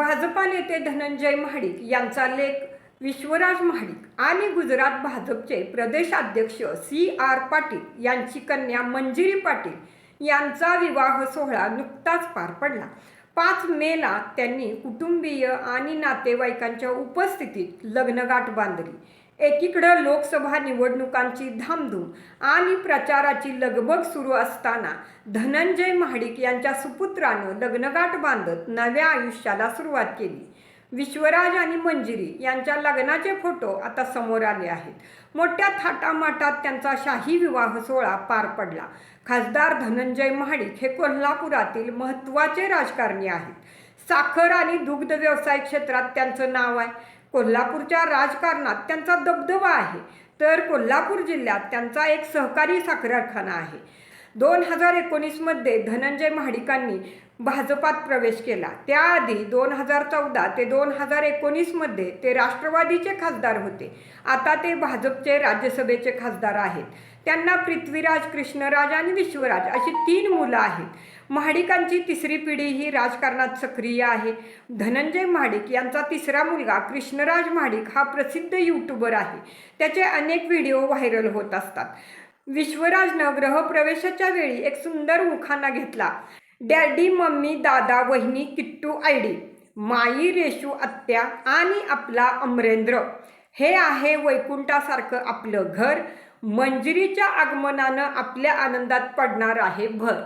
भाजपा नेते धनंजय महाडिक यांचा लेख विश्वराज महाडिक आणि गुजरात भाजपचे प्रदेशाध्यक्ष सी आर पाटील यांची कन्या मंजिरी पाटील यांचा विवाह सोहळा नुकताच पार पडला. पाच मेला त्यांनी कुटुंबीय आणि नातेवाईकांच्या उपस्थितीत लग्नगाठ बांधली. एकीकडं लोकसभा निवडणुकांची धामधूम आणि प्रचाराची लगबग सुरू असताना धनंजय महाडिक यांच्या सुपुत्रानं लग्नगाठ बांधत नव्या आयुष्याला सुरुवात केली. विश्वराज आणि मंजिरी यांच्या लग्नाचे फोटो आता समोर आले आहेत. मोठ्या थाटामाटात त्यांचा शाही विवाह सोहळा पार पडला. खासदार धनंजय महाडिक हे कोल्हापुरातील महत्त्वाचे राजकारणी आहेत. साखर आणि दुग्ध व्यवसाय क्षेत्रात त्यांचं नाव आहे. कोल्हापूरच्या राजकारणात त्यांचा दबदबा आहे. तर कोल्हापूर जिल्ह्यात त्यांचा एक सहकारी साखर कारखाना आहे. दोन हजार एकोणीसमध्ये धनंजय महाडिकांनी भाजपात प्रवेश केला. त्याआधी दोन हजार चौदा ते दोन हजार एकोणीसमध्ये ते राष्ट्रवादीचे खासदार होते. आता ते भाजपचे राज्यसभेचे खासदार आहेत. त्यांना पृथ्वीराज कृष्णराज आणि विश्वराज अशी तीन मुलं आहेत. महाडिकांची तिसरी पिढी ही राजकारणात सक्रिय आहे. धनंजय महाडिक यांचा तिसरा मुलगा कृष्णराज महाडिक हा प्रसिद्ध यूट्यूबर आहे. त्याचे अनेक व्हिडिओ व्हायरल होत असतात. विश्वराजनं ग्रहप्रवेशाच्या वेळी एक सुंदर मुखाना घेतला. डॅडी मम्मी दादा वहिनी किट्टू आयडी माई रेशू आत्या आणि आपला अमरेंद्र. हे आहे वैकुंठासारखं आपलं घर. मंजिरीच्या आगमनानं आपल्या आनंदात पडणार आहे भर.